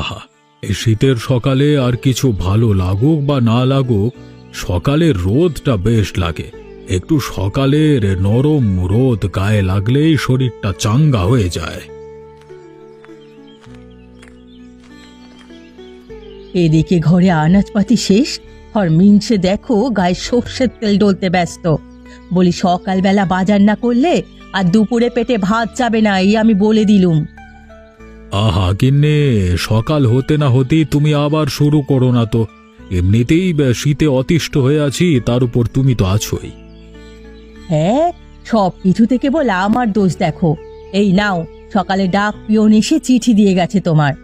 আহা, এই শীতের সকালে আর কিছু ভালো লাগুক বা না লাগুক সকালে রোদটা বেশ লাগে। একটু সকালের নরম রোদ গায়ে লাগলেই শরীরটা চাঙ্গা হয়ে যায়। এদিকে ঘরে আনাজপাতি শেষ, আর মিনসে দেখো গায়ে সর্ষের তেল ডলতে ব্যস্ত। বলি, সকালবেলা বাজার না করলে আর দুপুরে পেটে ভাত যাবে না, এই আমি বলে দিলুম। আহা কিন্নে সকাল হতে না হতেই তুমি আবার শুরু করো না তো। এমনিতেই বে- শীতে অতিষ্ঠ হয়ে আছি তার উপর তুমি তো আছোই। হ্যাঁ সব কিছু থেকে বলে আমার দোষ দেখো। এই নাও সকালে ডাক পিয়ন এসে চিঠি দিয়ে গেছে তোমার।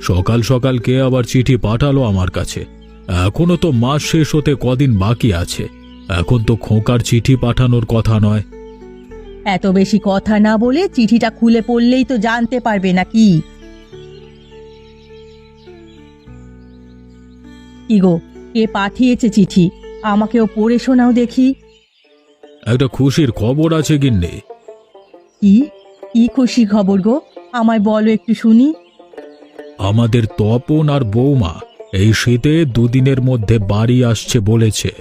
সকাল সকাল কে আবার চিঠি পাঠালো আমার কাছে? এখনও তো মাস শেষ হতে কদিন বাকি আছে। এখন তো খোঁকার চিঠি পাঠানোর কথা নয়। এত বেশি কথা না বলে চিঠিটা খুলে পড়লেই তো জানতে পারবে না কি গো কে পাঠিয়েছে চিঠি? আমাকেও পড়ে শোনাও দেখি। একটা খুশির খবর আছে গিন্নে। কি? কি খুশি খবর গো? আমায় বলো একটু শুনি। আমাদের তপন আর বৌমা এই শীতে দুদিনের মধ্যে বাড়ি আসছে বলেছে।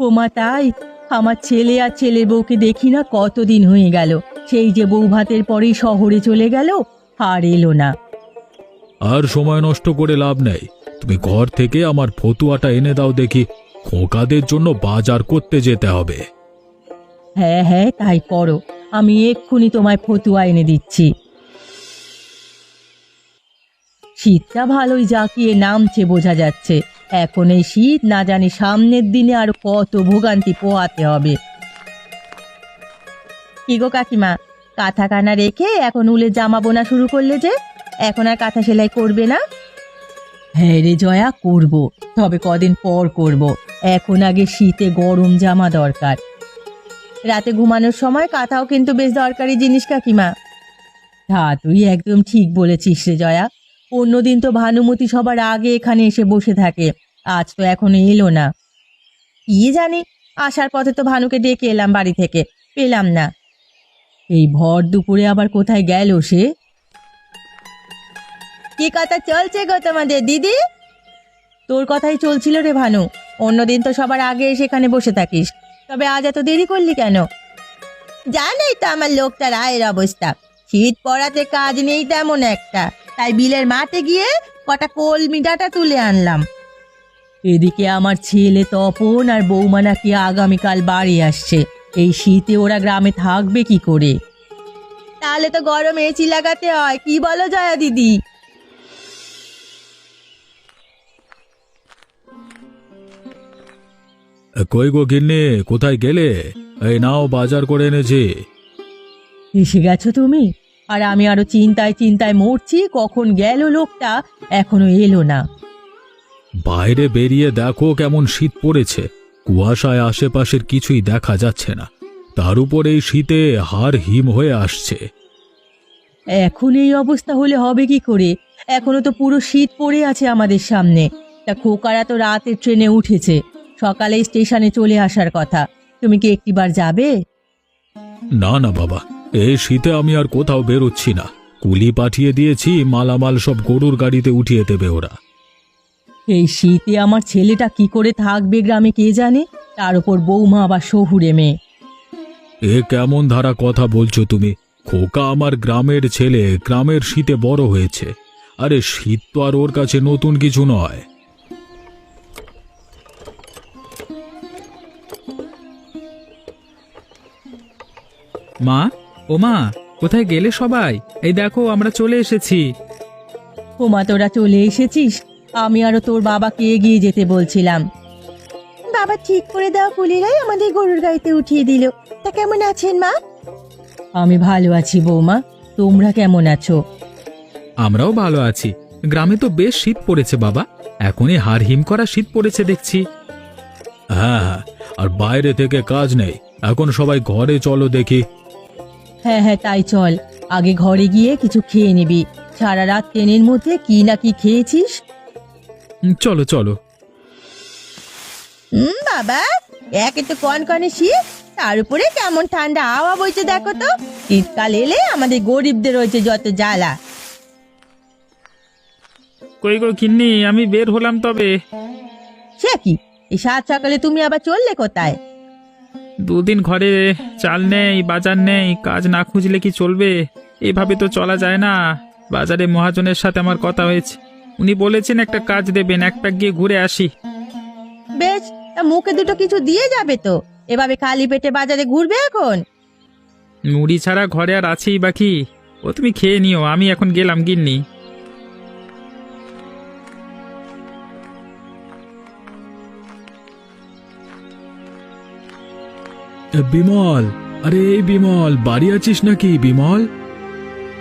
ওমা তাই? আমার ছেলে আর ছেলের বউকে দেখি না কতদিন হয়ে গেল। সেই যে বউ ভাতের পরেই শহরে চলে গেল আর এলো না। আর সময় নষ্ট করে লাভ নেই। তুমি ঘর থেকে আমার ফতুয়াটা এনে দাও দেখি খোকাদের জন্য বাজার করতে যেতে হবে। হ্যাঁ হ্যাঁ তাই করো। আমি এক্ষুনি তোমায় ফতুয়া এনে দিচ্ছি। শীতটা ভালোই জাঁকিয়ে নামছে বোঝা যাচ্ছে। এখন এই শীত, না জানি সামনের দিনে আর কত ভোগান্তি পোহাতে হবে। কি গো কাকিমা, কাঁথা কানা রেখে এখন উলের জামা বোনা শুরু করলে যে, এখন আর কাঁথা সেলাই করবে না? হ্যাঁ রে জয়া, করব, তবে কদিন পর করব। এখন আগে শীতে গরম জামা দরকার। রাতে ঘুমানোর সময় কাঁথাও কিন্তু বেশ দরকারি জিনিস কাকিমা। হ্যাঁ তুই একদম ঠিক বলেছিস রে জয়া। অন্যদিন তো ভানুমতি সবার আগে এখানে এসে বসে থাকে। আজ তো এখনও এলো না। কি জানি, আসার পথে তো ভানুকে ডেকে এলাম বাড়ি থেকে। পেলাম না। এই ভর দুপুরে আবার কোথায় গেল সে? কি কথা চলছে গো তোমাদের, দিদি? তোর কথাই চলছিল রে ভানু। অন্যদিন তো সবার আগে এসে এখানে বসে থাকিস। তবে আজ এত দেরি করলি কেন? জানেই তো আমার লোকটার আয়ের অবস্থা। শীত পড়াতে কাজ নেই তেমন একটা। তাই বিলের মাঠে গিয়ে কটা কলমি ডাঁটা তুলে আনলাম। এদিকে আমার ছেলে তপন আর বৌমা নাকি আগামীকাল বাড়ি আসছে। এই শীতে ওরা গ্রামে থাকবে কি করে? তাহলে তো গরম এসি লাগাতে হয়, কি বলো জয়া দিদি? কই গো গিন্নে, কোথায় গেলে? এই নাও বাজার করে এনেছি। এসে গেছো তুমি? আর আমি আরও চিন্তায় চিন্তায় মরছি কখন গেল লোকটা এখনও এলো না। বাইরে বেরিয়ে দেখো কেমন শীত পড়েছে। কুয়াশায় আশেপাশের কিছুই দেখা যাচ্ছে না। তার উপর এই শীতে হাড় হিম হয়ে আসছে। এখন এই অবস্থা হলে হবে কি করে? এখনও তো পুরো শীত পড়ে আছে আমাদের সামনে। তা খোকারা তো রাতের ট্রেনে উঠেছে। সকালে স্টেশনে চলে আসার কথা। তুমি কি একটিবার যাবে? না না বাবা এই শীতে আমি আর কোথাও বেরোচ্ছি না। কুলি পাঠিয়ে দিয়েছি মালামাল সব গরুর গাড়িতে উঠিয়ে দেবে ওরা। এই শীতে আমার ছেলেটা কি করে থাকবে গ্রামে কে জানে? তার উপর বৌমা আবার শহুরে মেয়ে। এ কেমন ধারা কথা বলছো তুমি? খোকা আমার গ্রামের ছেলে গ্রামের শীতে বড় হয়েছে। আরে শীত তো আর ওর কাছে নতুন কিছু নয়। মা ও মা কোথায় গেলে সবাই? এই দেখো আমরা চলে এসেছি। ওমা তোরা চলে এসেছিস? আমি আরও তোর বাবাকে এগিয়ে যেতে বলছিলাম। বাবা ঠিক করে দেওয়া কুলিরাই আমাদের গরুর গাড়িতে উঠিয়ে দিল। তা কেমন আছেন মা? আমি ভালো আছি বৌমা। তোমরা কেমন আছো? আমরাও ভালো আছি। গ্রামে তো বেশ শীত পড়েছে বাবা। এখনই হাড় হিম করা শীত পড়েছে দেখছি। হ্যাঁ হ্যাঁ আর বাইরে থেকে কাজ নেই। এখন সবাই ঘরে চলো দেখি। হ্যাঁ হ্যাঁ তাই চল। আগে ঘরে গিয়ে কিছু খেয়ে নিবি। সারা রাত ট্রেনের মধ্যে কি না কি খেয়েছিস? চলো চলো। হুম বাবা একে তো কনকনে শীত তার উপরে কেমন ঠান্ডা হাওয়া বইছে দেখো তো। শীতকাল এলে আমাদের গরিবদের হয়েছে যত জ্বালা। কই গো কিন্নি আমি বের হলাম তবে। সে কি? এই সাত সকালে তুমি আবার চললে কোথায়? দুদিন ঘরে চাল নেই বাজার নেই কাজ না খুঁজলে কি চলবে? এভাবে তো চলা যায় না। বাজারে মহাজনের সাথে আমার কথা হয়েছে। উনি বলেছেন একটা কাজ দেবেন এক প্যাক গিয়ে ঘুরে আসি। বেশ তা মুখে দুটো কিছু দিয়ে যাবে তো। এভাবে খালি পেটে বাজারে ঘুরবে এখন? মুড়ি ছাড়া ঘরে আর আছেই বাকি ও তুমি খেয়ে নিও আমি এখন গেলাম গিন্নি। বিমল। আরে এই বিমল বাড়ি আছিস নাকি বিমল?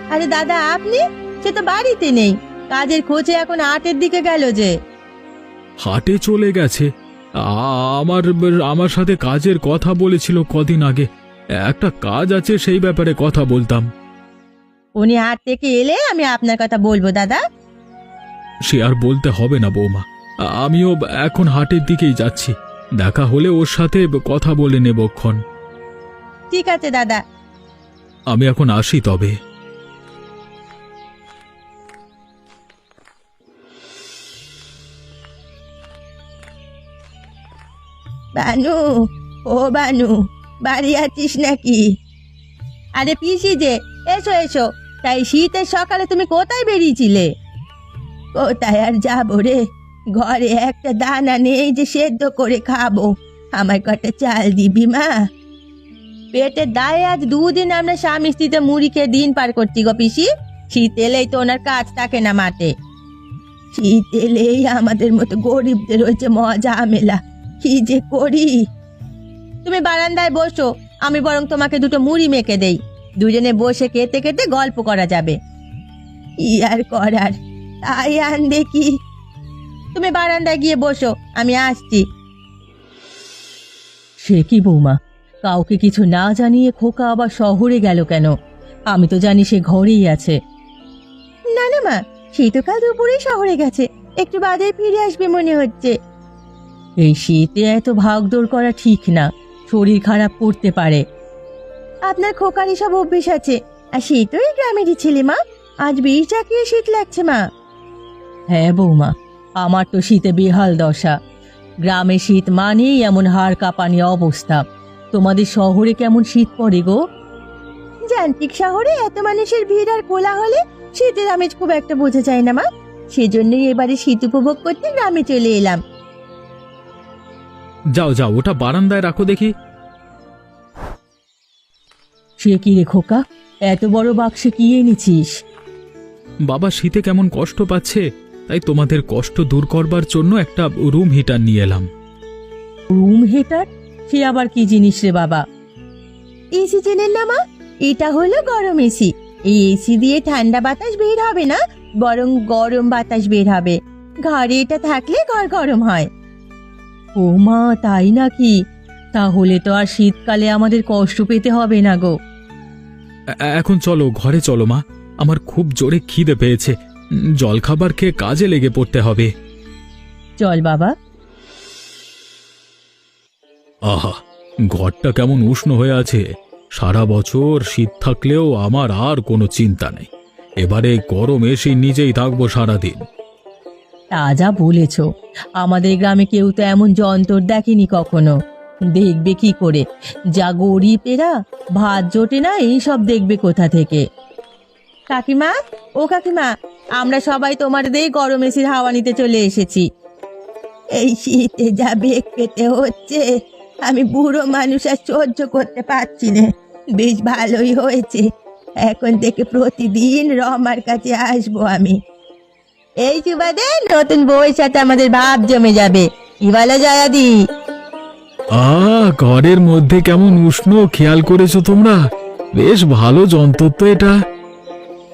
আরে দাদা আপনি? সে তো বাড়িতে নেই। কাজের খোঁজে এখন আটের দিকে গেল যে। হাটে চলে গেছে। আ- আমার আমার সাথে কাজের কথা বলেছিল কদিন আগে। একটা কাজ আছে সেই ব্যাপারে কথা বলতাম। উনি হাট থেকে এলে আমি আপনার কথা বলব দাদা। সে আর বলতে হবে না বৌমা। আমিও এখন হাটের দিকেই যাচ্ছি। দেখা হলে ওর সাথে কথা বলে নেবক্ষণ ঠিক আছে দাদা। আমি এখন আসি তবে। বানু ও বানু বাড়ি আছিস নাকি? আরে পিসি যে এসো এসো। তাই শীতের সকালে তুমি কোথায় বেরিয়েছিলে? কোথায় আর যাব রে? ঘরে একটা দানা নেই যে সেদ্ধ করে খাব। আমার কটা চাল দিবি, মা? পেটের দায়ে আজ দুদিন আমরা স্বামী স্ত্রীতে মুড়ি খেয়ে দিন পার করছি গো পিসি। শীত এলেই তো ওনার কাজ থাকে না মাঠে। শীত এলেই আমাদের মতো গরিবদের হয়েছে মজা আমেলা কি যে করি? তুমি বারান্দায় বসো, আমি বরং তোমাকে দুটো মুড়ি মেখে দেই। দুজনে বসে খেতে খেতে গল্প করা যাবে। কি আর করার? তাই আন দেখি। তুমি বারান্দায় গিয়ে বসো আমি আসছি। সে কি বৌমা? কাউকে কিছু না জানিয়ে খোকা আবার শহরে গেল কেন? আমি তো জানি সে ঘরেই আছে। না না মা সে তো কাল দুপুরেই শহরে গেছে। একটু বাদে ফিরে আসবে মনে হচ্ছে। এই শীতে এত ভাগদৌড় করা ঠিক না। শরীর খারাপ করতে পারে। আপনার খোকার সব অভ্যেস আছে। আর সে তো এই গ্রামেরই ছেলে মা। আজ বেশ চাকিয়ে শীত লাগছে মা। হ্যাঁ বৌমা আমার তো শীতে বেহাল দশা। গ্রামে শীত মানেই এমন হাড় কাঁপানি অবস্থা। তোমাদের শহরে কেমন শীত পড়ে গো? যান্ত্রিক শহরে এত মানুষের ভিড় আর কোলা হলে শীতের আমেজ খুব একটা বোঝা যায় না মা। সেজন্যই এবারে শীত উপভোগ করতে গ্রামে চলে এলাম। যাও যাও ওটা বারান্দায় রাখো দেখি। সে কি রে খোকা? এত বড় বাক্সে কি এনেছিস? বাবা শীতে কেমন কষ্ট পাচ্ছে? তাই তোমাদের কষ্ট দূর করবার জন্য একটা রুম হিটার নিয়ে এলাম। রুম হিটার সে আবার কি জিনিস রে বাবা? এসি চেনেন না মা? এটা হলো গরম এসি এই এসি দিয়ে ঠান্ডা বাতাস বের হবে না বরং গরম বাতাস বের হবে। ঘরে এটা থাকলে ঘর গরম হয়। ও মা তাই নাকি? তাহলে তো আর শীতকালে আমাদের কষ্ট পেতে হবে না গো। এখন চলো ঘরে চলো মা। আমার খুব জোরে খিদে পেয়েছে। জলখাবার খেয়ে কাজে লেগে পড়তে হবে। চল বাবা। আহা ঘরটা কেমন উষ্ণ হয়ে আছে। সারা বছর শীত থাকলেও আমার আর কোনো চিন্তা নেই। এবারে গরম এসে নিজেই থাকব সারাদিন। তা যা বলেছ। আমাদের গ্রামে কেউ তো এমন যন্তর দেখেনি কখনো। দেখবে কি করে? যা গরিব গরিবেরা ভাত জোটে না এইসব দেখবে কোথা থেকে? কাকিমা? ও কাকিমা, আমরা সবাই তোমার দিয়ে গরম এসির হাওয়া নিতে চলে এসেছি। এই শীতে যা বেগ পেতে হচ্ছে, আমি বুড়ো মানুষ আর সহ্য করতে পারছি না। বেশ ভালোই হয়েছে। এখন থেকে প্রতিদিন রমার কাছে আসব আমি। এই সুবাদে নতুন বউয়ের সাথে আমাদের ভাব জমে যাবে। কি বলো জয়াদি? আ, ঘরের মধ্যে কেমন উষ্ণ খেয়াল করেছ তোমরা? বেশ ভালো যন্ত্র তো এটা।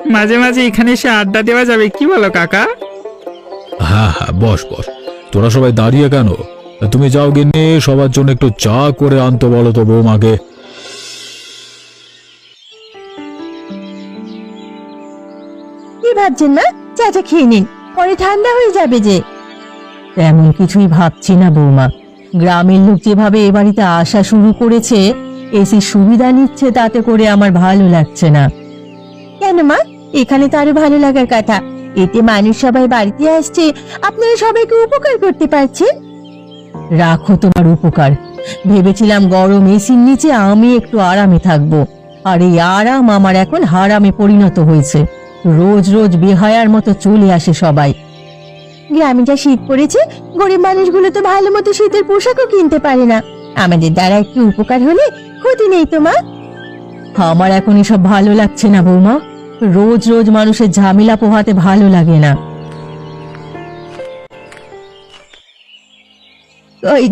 মাঝে মাঝে এখানে এসে আড্ডা দেওয়া যাবে কি বলো কাকা? হ্যাঁ হ্যাঁ বস বস। তোরা সবাই দাঁড়িয়ে কেন? তুমি যাও গিন্নি সবার জন্য একটু চা করে আনতে বলো তো বৌমাকে। কি ভাবছেন মা? চাচা খেয়ে নিন পরে ঠান্ডা হয়ে যাবে যে। তেমন কিছুই ভাবছি না বৌমা। গ্রামের লোক যেভাবে এ বাড়িতে আসা শুরু করেছে এসি সুবিধা নিচ্ছে তাতে করে আমার ভালো লাগছে না। কেন মা? এখানে তো আরও ভালো লাগার কথা। এতে মানুষ সবাই বাড়িতে আসছে। আপনারা সবাইকে উপকার করতে পারছেন। রাখো তোমার উপকার। ভেবেছিলাম গরম এসির নিচে আমি একটু আরামে থাকব। আর এই আরাম আমার এখন হারামে পরিণত হয়েছে। রোজ রোজ বেহায়ার মতো চলে আসে সবাই। গ্রামে যা শীত পড়েছে গরিব মানুষগুলো তো ভালো মতো শীতের পোশাকও কিনতে পারে না। আমাদের দ্বারা একটু উপকার হলে ক্ষতি নেই তোমার আমার এখন এসব ভালো লাগছে না বৌমা। রোজ রোজ মানুষের ঝামেলা পোহাতে ভালো লাগে না। ওই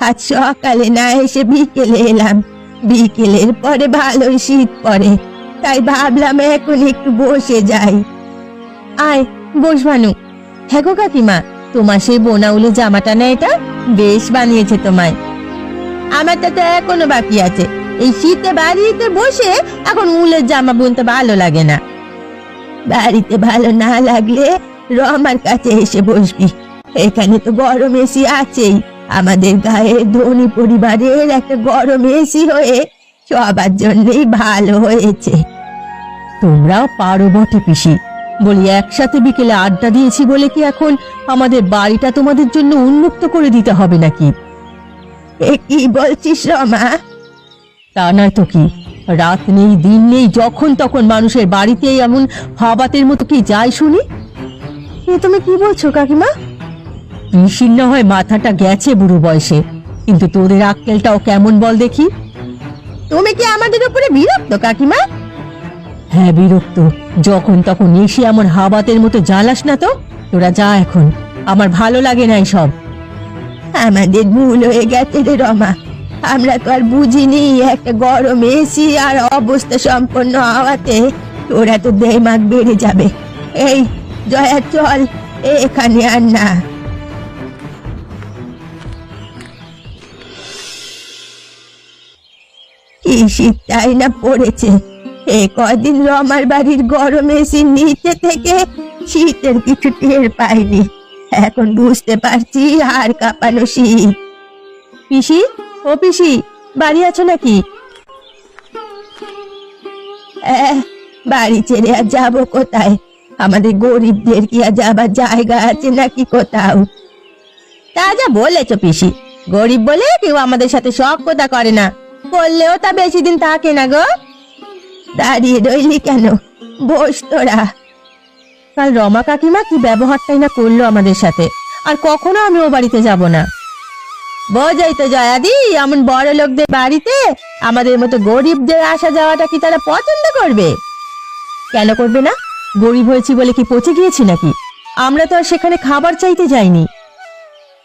আজ সকালে না এসে বিকেলে এলাম। বিকেলের পরে ভালোই শীত পড়ে, তাই ভাবলাম এখন একটু বসে যাই। আয়, বস ভানু। হ্যাঁ গো কাকিমা, তোমার সেই বোনাউলে জামাটা না এটা? বেশ বানিয়েছে তোমায়। আমারটা তো এখনও বাকি আছে। এই শীতে বাড়িতে বসে এখন উলের জামা বুনতে ভালো লাগে না। বাড়িতে ভালো না লাগলে রমার কাছে এসে বসবি। এখানে তো গরম এসি আছেই। আমাদের গায়ে ধনী পরিবারের একটা গরম এসি হয়ে সবার জন্যই ভালো হয়েছে। তোমরাও পারো বটে পিসি। বলি একসাথে বিকেলে আড্ডা দিয়েছি বলে কি এখন আমাদের বাড়িটা তোমাদের জন্য উন্মুক্ত করে দিতে হবে নাকি? এ কি বলছিস রমা? তা নয় তো কি? রাত নেই দিন নেই যখন তখন মানুষের বাড়িতে এমন হাবাতের মতো কি যায় শুনি? এ তুমি কি বলছো কাকিমা? পিসির না হয় মাথাটা গেছে বুড়ো বয়সে কিন্তু তোদের আক্কেলটাও কেমন বল দেখি? তুমি কি আমাদের উপরে বিরক্ত কাকিমা? হ্যাঁ বিরক্ত। যখন তখন এসে এমন হাবাতের মতো জ্বালাস না তো? তোরা যা এখন আমার ভালো লাগে না সব আমাদের ভুল হয়ে গেছে রে রমা। আমরা তো আর বুঝিনি, একটা গরম এসি আর অবস্থা সম্পন্ন হওয়াতে তোরা তো দেমাগ বেড়ে যাবে। এই জয়া চল, এখানে আর না। কি শীতটাই না পড়েছে? এ কদিন রমার বাড়ির গরম এসির নিচে থেকে শীতের কিছু টের পাইনি। এখন বুঝতে পারছি আর কাঁপানো শীত। পিসি ও পিসি, বাড়ি আছো নাকি? বাড়ি ছেড়ে আর যাব কোথায়? আমাদের গরিবদের কি আর যাবার জায়গা আছে নাকি কোথাও? তা যা বলেছ পিসি, গরিব বলে কেউ আমাদের সাথে শখ কথা করে না? করলেও তা বেশি দিন থাকে না গো। দাঁড়িয়ে রইলি কেন? বস তোরা। কাল রমা কাকিমা কি ব্যবহারটাই না করল আমাদের সাথে, আর কখনো আমি ও বাড়িতে যাব না। বোঝাই তো জয়াদি এমন বড় লোকদের বাড়িতে আমাদের মতো গরিবদের আসা যাওয়াটা কি তারা পছন্দ করবে? কেন করবে না? গরিব হয়েছি বলে কি পচে গিয়েছি নাকি? আমরা তো আর সেখানে খাবার চাইতে যাইনি।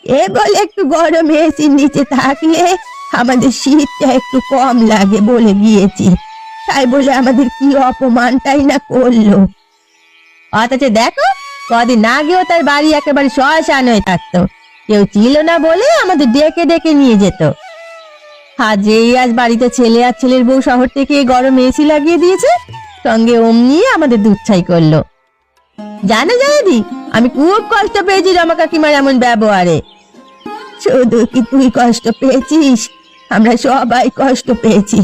এ বলে একটু গরম এসির নিচে থাকলে আমাদের শীতটা একটু কম লাগে বলে গিয়েছি। তাই বলে আমাদের কি অপমানটাই না করল? অথচ দেখো, কদিন আগেও তার বাড়ি একেবারে শ্মশান হয়ে থাকতো। কেউ ছিল না বলে আমাদের ডেকে ডেকে নিয়ে যেত। আজ আজ বাড়িতে ছেলে আর ছেলের বউ শহর থেকে গরম এসি লাগিয়ে দিয়েছে, সঙ্গে অমনি আমাদের দুচ্ছাই করল। জানো জানাদি, আমি খুব কষ্ট পেয়েছি রমা কাকিমার এমন ব্যবহারে। শুধু কি তুই কষ্ট পেয়েছিস? আমরা সবাই কষ্ট পেয়েছি।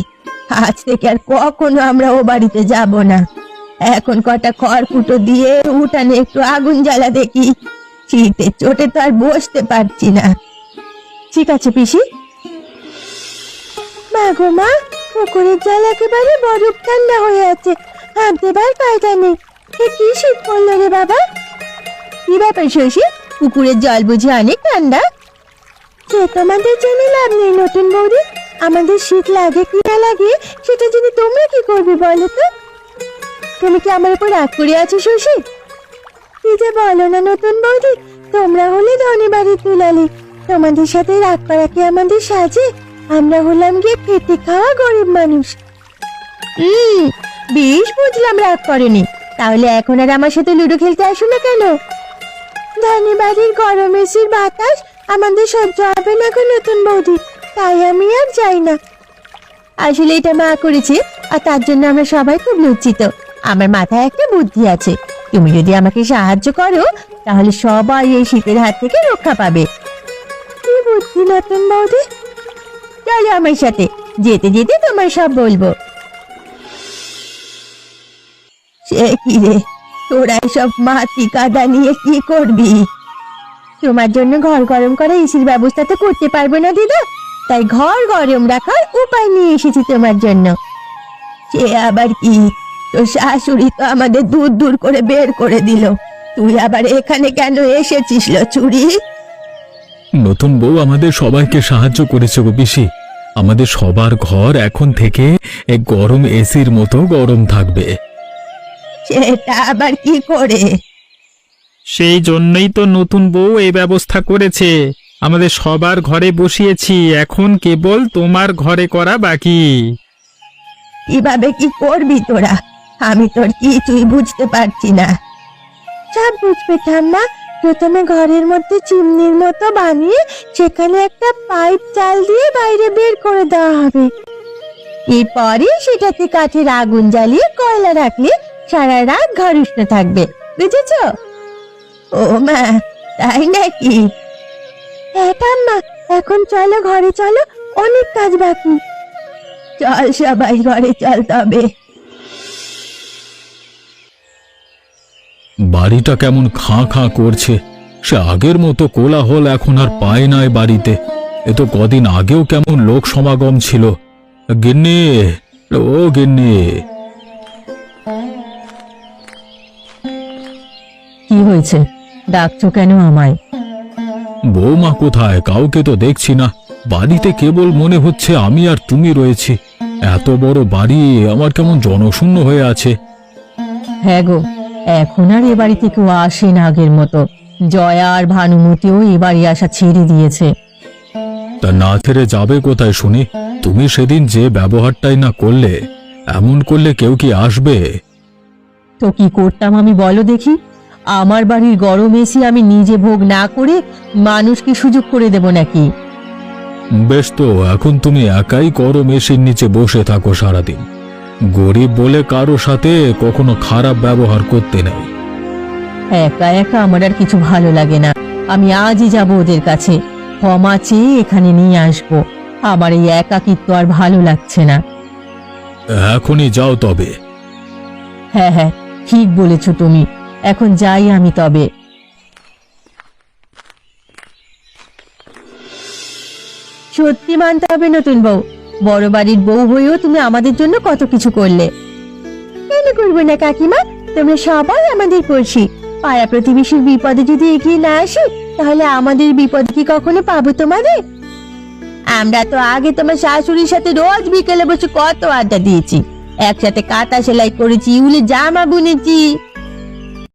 আজ থেকে আর কখনো আমরা ও বাড়িতে যাব না। এখন কটা খড়কুটো দিয়ে উঠানে একটু আগুন জ্বালা দেখি। শীতে চোটে তো আর বসতে পারছি না। ঠিক আছে পিসি। মা গো মা পুকুরের জল একেবারে বরফ ঠান্ডা হয়ে আছে হাত দেবার কায়দা নেই। এ কি শীত পড়ল রে বাবা? কি ব্যাপার শশী? পুকুরের জল বুঝি অনেক ঠান্ডা? সে তোমাদের জেনে লাভ নেই নতুন বৌদি। আমাদের শীত লাগে কি না লাগে সেটা জেনে তোমরা কি করবে বলো তো? তুমি কি আমার উপর রাগ করে আছো শশী? বলো না নতুন বৌদি? তোমরা হলে ধনী বাড়ির তোমাদের সাথে করা কি আমাদের সাজে, আমরা হলাম গিয়ে খাওয়া গরিব মানুষ। হুম বেশ বুঝলাম করেনি। তাহলে এখন আর আমার সাথে লুডো খেলতে আসো না কেন? ধনী বাড়ির গরম এসির বাতাস আমাদের সহ্য হবে না গো নতুন বৌদি। তাই আমি আর যাই না। আসলে এটা মা করেছে, আর তার জন্য আমরা সবাই খুব লজ্জিত। আমার মাথায় একটা বুদ্ধি আছে। তুমি যদি আমাকে সাহায্য করো, তাহলে সবাই এই শীতের হাত থেকে রক্ষা পাবে। কি চলো আমার সাথে, যেতে যেতে তোমার সব বলব। সে কি রে? তোরা মাটি কাদা নিয়ে কি করবি? তোমার জন্য ঘর গরম করে এসির ব্যবস্থা তো করতে পারব না, দিদা। তাই ঘর গরম রাখার উপায় নিয়ে এসেছি তোমার জন্য। সে আবার কি? তোর শাশুড়ি তো আমাদের দূর দূর করে বের করে দিল। তুই আবার এখানে কেন এসেছিস লো চুরি নতুন বউ আমাদের সবাইকে সাহায্য করেছে গো পিসি। আমাদের সবার ঘর এখন থেকে এক গরম এসির মতো গরম থাকবে। সেটা আবার কি করে? সেই জন্যই তো নতুন বউ এই ব্যবস্থা করেছে। আমাদের সবার ঘরে বসিয়েছি এখন কেবল তোমার ঘরে করা বাকি। কীভাবে কি করবি তোরা? আমি তোর কিছুই বুঝতে পারছি না। সব বুঝবে ঠাম্মা প্রথমে ঘরের মধ্যে চিমনির মতো বানিয়ে সেখানে একটা পাইপ চাল দিয়ে বাইরে বের করে দেওয়া হবে। এরপরে সেটাতে কাঠের আগুন জ্বালিয়ে কয়লা রাখলে সারা রাত ঘর উষ্ণ থাকবে বুঝেছ? ও মা তাই নাকি? হ্যাঁ ঠাম্মা এখন চলো ঘরে চলো অনেক কাজ বাকি। চল সবাই ঘরে চল তবে। বাড়িটা কেমন খাঁ খাঁ করছে। সে আগের মতো কোলাহল এখন আর পায় না এ বাড়িতে। এ তো কদিন আগেও কেমন লোক সমাগম ছিল। গিন্নি ও গিন্নি। কি হয়েছে? ডাকছো কেন আমায়? বৌমা কোথায়? কাউকে তো দেখছি না। বাড়িতে কেবল মনে হচ্ছে আমি আর তুমি রয়েছি। এত বড় বাড়ি আমার কেমন জনশূন্য হয়ে আছে। হ্যাঁ গো এখন আর এ বাড়িতে কেউ আসে না আগের মতো। জয়া আর ভানুমতিও এ বাড়ি আসা ছেড়ে দিয়েছে। তা না ছেড়ে যাবে কোথায় শুনি? তুমি সেদিন যে ব্যবহারটাই না করলে এমন করলে কেউ কি আসবে? তো কি করতাম আমি বলো দেখি? আমার বাড়ির গরম এসি আমি নিজে ভোগ না করে মানুষকে সুযোগ করে দেব নাকি? বেশ তো এখন তুমি একাই গরম এসির নিচে বসে থাকো সারাদিন। গরিব বলে কারও সাথে কখনো খারাপ ব্যবহার করতে নেই। একা একা আমার আর কিছু ভালো লাগে না। আমি আজই যাব ওদের কাছে। ক্ষমা চেয়ে এখানে নিয়ে আসব। আমার এই একাকিত্ব আর ভালো লাগছে না। এখনই যাও তবে। হ্যাঁ হ্যাঁ ঠিক বলেছ তুমি। এখন যাই আমি তবে। সত্যি মানতে হবে নতুন বউ। বড় বাড়ির বউ হয়েও তুমি আমাদের জন্য কত কিছু করলে। কেন করব না কাকিমা? তোমরা সবাই আমাদের পড়ছি পাড়া প্রতিবেশীর বিপদে যদি এগিয়ে না আসি, তাহলে আমাদের বিপদ কি কখনো পাবো তোমাদের? আমরা তো আগে তোমার শাশুড়ির সাথে রোজ বিকেলে বসে কত আড্ডা দিয়েছি। একসাথে কাঁথা সেলাই করেছি, উলে জামা বুনেছি।